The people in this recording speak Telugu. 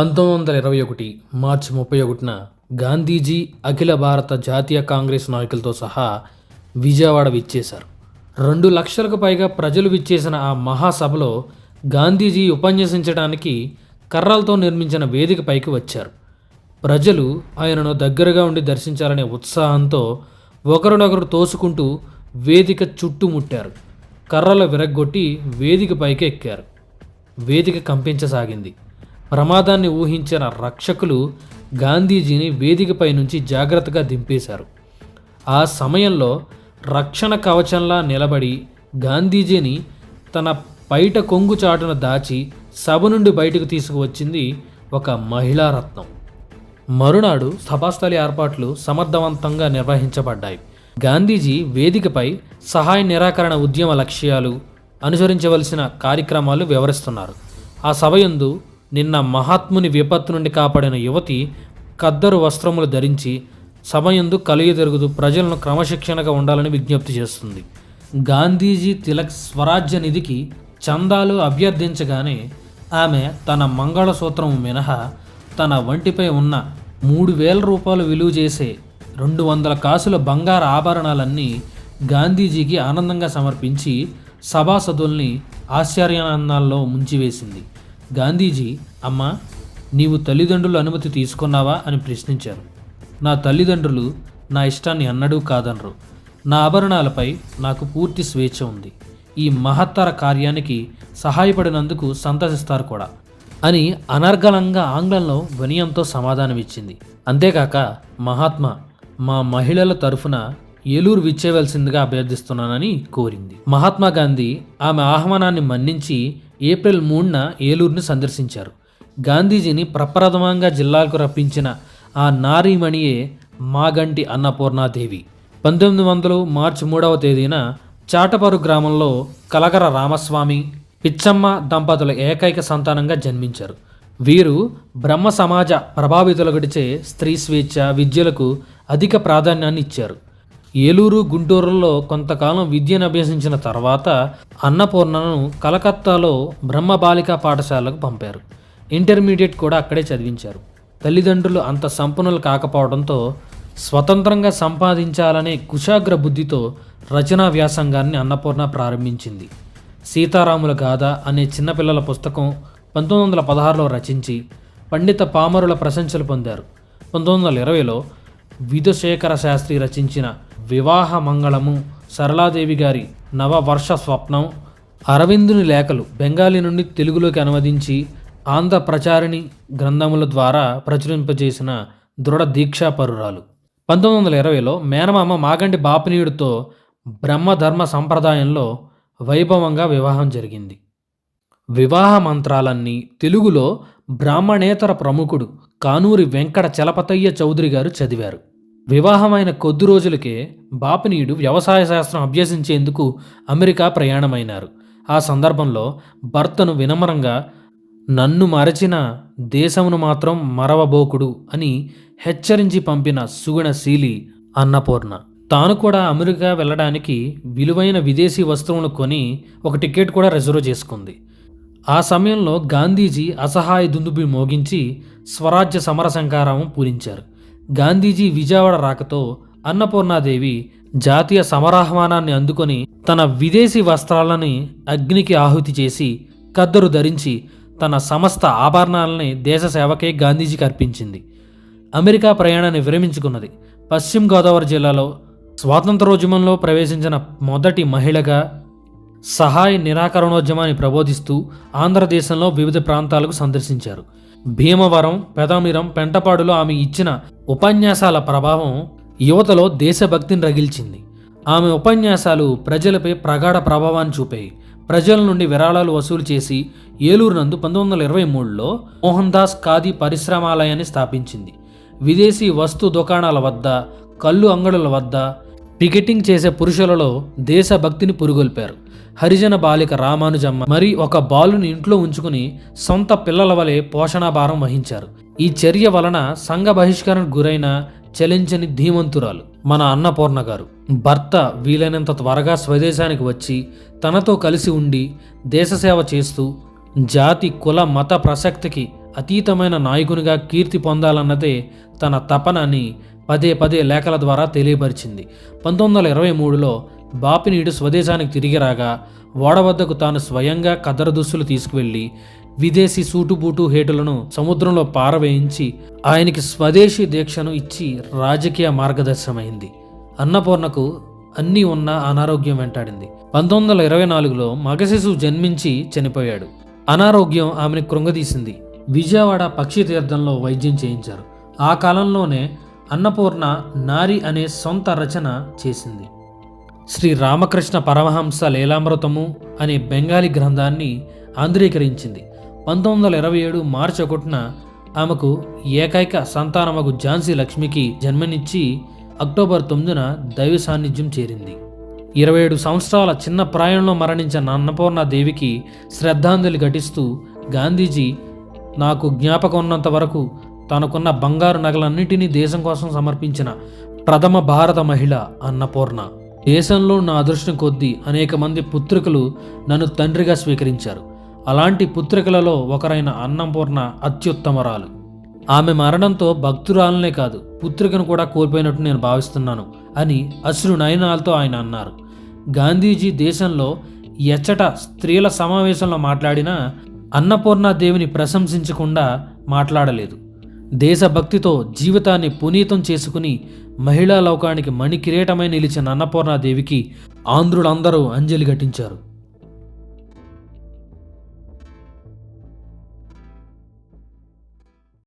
పంతొమ్మిది వందల ఇరవై ఒకటి మార్చి ముప్పై ఒకటిన గాంధీజీ అఖిల భారత జాతీయ కాంగ్రెస్ నాయకులతో సహా విజయవాడ విచ్చేశారు. రెండు లక్షలకు పైగా ప్రజలు విచ్చేసిన ఆ మహాసభలో గాంధీజీ ఉపన్యసించడానికి కర్రలతో నిర్మించిన వేదికపైకి వచ్చారు. ప్రజలు ఆయనను దగ్గరగా ఉండి దర్శించాలనే ఉత్సాహంతో ఒకరినొకరు తోసుకుంటూ వేదిక చుట్టుముట్టారు కర్రలు విరగ్గొట్టి వేదిక పైకి ఎక్కారు. వేదిక కంపించసాగింది. ప్రమాదాన్ని ఊహించిన రక్షకులు గాంధీజీని వేదికపై నుంచి జాగ్రత్తగా దింపేశారు. ఆ సమయంలో రక్షణ కవచంలా నిలబడి గాంధీజీని తన పైట కొంగు చాటున దాచి సభ నుండి బయటకు తీసుకువచ్చింది ఒక మహిళా రత్నం. మరునాడు సభాస్థలి ఏర్పాట్లు సమర్థవంతంగా నిర్వహించబడ్డాయి. గాంధీజీ వేదికపై సహాయ నిరాకరణ ఉద్యమ లక్ష్యాలు అనుసరించవలసిన కార్యక్రమాలు వివరిస్తున్నారు. ఆ సభయందు నిన్న మహాత్ముని విపత్తు నుండి కాపాడిన యువతి కద్దరు వస్త్రములు ధరించి సమయందు కలిగి ప్రజలను క్రమశిక్షణగా ఉండాలని విజ్ఞప్తి చేస్తుంది. గాంధీజీ తిలక్ స్వరాజ్య నిధికి చందాలు అభ్యర్థించగానే ఆమె తన మంగళసూత్రము మినహా తన వంటిపై ఉన్న మూడు వేల రూపాయలు విలువ చేసే రెండు వందల కాసుల బంగారు ఆభరణాలన్నీ గాంధీజీకి ఆనందంగా సమర్పించి సభాసదుల్ని ఆశ్చర్యానందాల్లో ముంచివేసింది. గాంధీజీ అమ్మా నీవు తల్లిదండ్రుల అనుమతి తీసుకున్నావా? అని ప్రశ్నించారు. నా తల్లిదండ్రులు నా ఇష్టాన్ని అన్నడూ కాదనరు. నా ఆభరణాలపై నాకు పూర్తి స్వేచ్ఛ ఉంది. ఈ మహత్తర కార్యానికి సహాయపడినందుకు సంతసిస్తారు కూడా అని అనర్గళంగా ఆంగ్లంలో వినయంతో సమాధానమిచ్చింది. అంతేకాక మహాత్మా మా మహిళల తరఫున ఏలూరు విచ్చేవలసిందిగా అభ్యర్థిస్తున్నానని కోరింది. మహాత్మా గాంధీ ఆమె ఆహ్వానాన్ని మన్నించి ఏప్రిల్ మూడున ఏలూరుని సందర్శించారు. గాంధీజీని ప్రప్రథమంగా జిల్లాకు రప్పించిన ఆ నారీమణియే మాగంటి అన్నపూర్ణాదేవి. పంతొమ్మిది వందలు మార్చి మూడవ తేదీన చాటపరు గ్రామంలో కలగర రామస్వామి పిచ్చమ్మ దంపతుల ఏకైక సంతానంగా జన్మించారు. వీరు బ్రహ్మ సమాజ ప్రభావితుల గడిచే స్త్రీ స్వేచ్ఛ విద్యలకు అధిక ప్రాధాన్యాన్ని ఇచ్చారు. ఏలూరు గుంటూరులో కొంతకాలం విద్యను అభ్యసించిన తర్వాత అన్నపూర్ణను కలకత్తాలో బ్రహ్మ బాలికా పాఠశాలకు పంపారు. ఇంటర్మీడియట్ కూడా అక్కడే చదివించారు. తల్లిదండ్రులు అంత సంపన్నులు కాకపోవడంతో స్వతంత్రంగా సంపాదించాలనే కుశాగ్ర బుద్ధితో రచనా వ్యాసంగాన్ని అన్నపూర్ణ ప్రారంభించింది. సీతారాముల గాథ అనే చిన్నపిల్లల పుస్తకం పంతొమ్మిది వందల పదహారులో రచించి పండిత పామరుల ప్రశంసలు పొందారు. పంతొమ్మిది వందల ఇరవైలో విధుశేఖర శాస్త్రి రచించిన వివాహ మంగళము సరళాదేవి గారి నవవర్ష స్వప్నం అరవిందుని లేఖలు బెంగాలీ నుండి తెలుగులోకి అనువదించి ఆంధ్ర ప్రచారిణి గ్రంథముల ద్వారా ప్రచురింపజేసిన దృఢ దీక్షాపరురాలు. పంతొమ్మిది వందల ఇరవైలో మేనమామ మాగంటి బాపనీయుడితో బ్రహ్మధర్మ సంప్రదాయంలో వైభవంగా వివాహం జరిగింది. వివాహ మంత్రాలన్నీ తెలుగులో బ్రాహ్మణేతర ప్రముఖుడు కానూరి వెంకట చలపతయ్య చౌదరి గారు చదివారు. వివాహమైన కొద్ది రోజులకే బాపినీయుడు వ్యవసాయ శాస్త్రం అభ్యసించేందుకు అమెరికా ప్రయాణమైనారు. ఆ సందర్భంలో భర్తను వినమ్రంగా నన్ను మరచిన దేశమును మాత్రం మరవబోకుడు అని హెచ్చరించి పంపిన సుగుణశీలి అన్నపూర్ణ. తాను కూడా అమెరికా వెళ్ళడానికి విలువైన విదేశీ వస్తువులను కొని ఒక టికెట్ కూడా రిజర్వ్ చేసుకుంది. ఆ సమయంలో గాంధీజీ అసహాయ దుందుబి మోగించి స్వరాజ్య సమర సంకారం పూరించారు. గాంధీజీ విజయవాడ రాకతో అన్నపూర్ణాదేవి జాతీయ సమరాహ్వానాన్ని అందుకొని తన విదేశీ వస్త్రాలని అగ్నికి ఆహుతి చేసి కద్దరు ధరించి తన సమస్త ఆభరణాలని దేశ సేవకే గాంధీజీకి అర్పించింది. అమెరికా ప్రయాణాన్ని విరమించుకున్నది. పశ్చిమ గోదావరి జిల్లాలో స్వాతంత్రోద్యమంలో ప్రవేశించిన మొదటి మహిళగా సహాయ నిరాకరణోద్యమాన్ని ప్రబోధిస్తూ ఆంధ్రదేశంలో వివిధ ప్రాంతాలకు సందర్శించారు. భీమవరం పెదమిరం పెంటపాడులో ఆమె ఇచ్చిన ఉపన్యాసాల ప్రభావం యువతలో దేశభక్తిని రగిల్చింది. ఆమె ఉపన్యాసాలు ప్రజలపై ప్రగాఢ ప్రభావాన్ని చూపాయి. ప్రజల నుండి విరాళాలు వసూలు చేసి ఏలూరు నందు పంతొమ్మిది వందల ఇరవై మూడులో మోహన్ దాస్ ఖాదీ పరిశ్రమాలయాన్ని స్థాపించింది. విదేశీ వస్తు దుకాణాల వద్ద కళ్ళు అంగడుల వద్ద పికెటింగ్ చేసే పురుషులలో దేశభక్తిని పురుగొల్పారు. హరిజన బాలిక రామానుజమ్మ మరి ఒక బాలుని ఇంట్లో ఉంచుకుని సొంత పిల్లల వలె పోషణాభారం వహించారు. ఈ చర్య వలన సంఘ బహిష్కరణకు గురైన చలించని ధీమంతురాలు మన అన్నపూర్ణ గారు. భర్త వీలైనంత త్వరగా స్వదేశానికి వచ్చి తనతో కలిసి ఉండి దేశసేవ చేస్తూ జాతి కుల మత ప్రసక్తికి అతీతమైన నాయకునిగా కీర్తి పొందాలన్నదే తన తపన అని పదే పదే లేఖల ద్వారా తెలియపరిచింది. పంతొమ్మిది వందల ఇరవై మూడులో బాపినీడు స్వదేశానికి తిరిగి రాగా ఓడ వద్దకు తాను స్వయంగా కదర దుస్తులు తీసుకువెళ్ళి విదేశీ సూటుబూటు హేటులను సముద్రంలో పారవేయించి ఆయనకి స్వదేశీ దీక్షను ఇచ్చి రాజకీయ మార్గదర్శనమైంది. అన్నపూర్ణకు అన్నీ ఉన్న అనారోగ్యం వెంటాడింది. పంతొమ్మిది వందల ఇరవై నాలుగులో మగశిశువు జన్మించి చనిపోయాడు. అనారోగ్యం ఆమెను కృంగదీసింది. విజయవాడ పక్షి తీర్థంలో వైద్యం చేయించారు. ఆ కాలంలోనే అన్నపూర్ణ నారి అనే సొంత రచన చేసింది. శ్రీ రామకృష్ణ పరమహంస లీలామృతము అనే బెంగాలీ గ్రంథాన్ని ఆంధ్రీకరించింది. పంతొమ్మిది వందల ఇరవై ఏడు మార్చి ఒకటిన ఆమెకు ఏకైక సంతానమగు ఝాన్సీ లక్ష్మికి జన్మనిచ్చి అక్టోబర్ తొమ్మిదిన దైవ సాన్నిధ్యం చేరింది. ఇరవై ఏడు సంవత్సరాల చిన్న ప్రాయంలో మరణించిన అన్నపూర్ణ దేవికి శ్రద్ధాంజలి ఘటిస్తూ గాంధీజీ నాకు జ్ఞాపకం ఉన్నంత వరకు తనకున్న బంగారు నగలన్నింటినీ దేశం కోసం సమర్పించిన ప్రథమ భారత మహిళ అన్నపూర్ణ. దేశంలో నా అదృష్టం కొద్దీ అనేక మంది పుత్రికలు నన్ను తండ్రిగా స్వీకరించారు. అలాంటి పుత్రికలలో ఒకరైన అన్నపూర్ణ అత్యుత్తమరాలు. ఆమె మరణంతో భక్తురాలనే కాదు పుత్రికను కూడా కోల్పోయినట్టు నేను భావిస్తున్నాను అని అశ్రు నయనాలతో ఆయన అన్నారు. గాంధీజీ దేశంలో ఎచ్చట స్త్రీల సమావేశంలో మాట్లాడినా అన్నపూర్ణాదేవిని ప్రశంసించకుండా మాట్లాడలేదు. దేశభక్తితో జీవితాన్ని పునీతం చేసుకుని మహిళా లోకానికి మణికిరీటమై నిలిచిన అన్నపూర్ణాదేవికి ఆంధ్రులందరూ అంజలి ఘటించారు.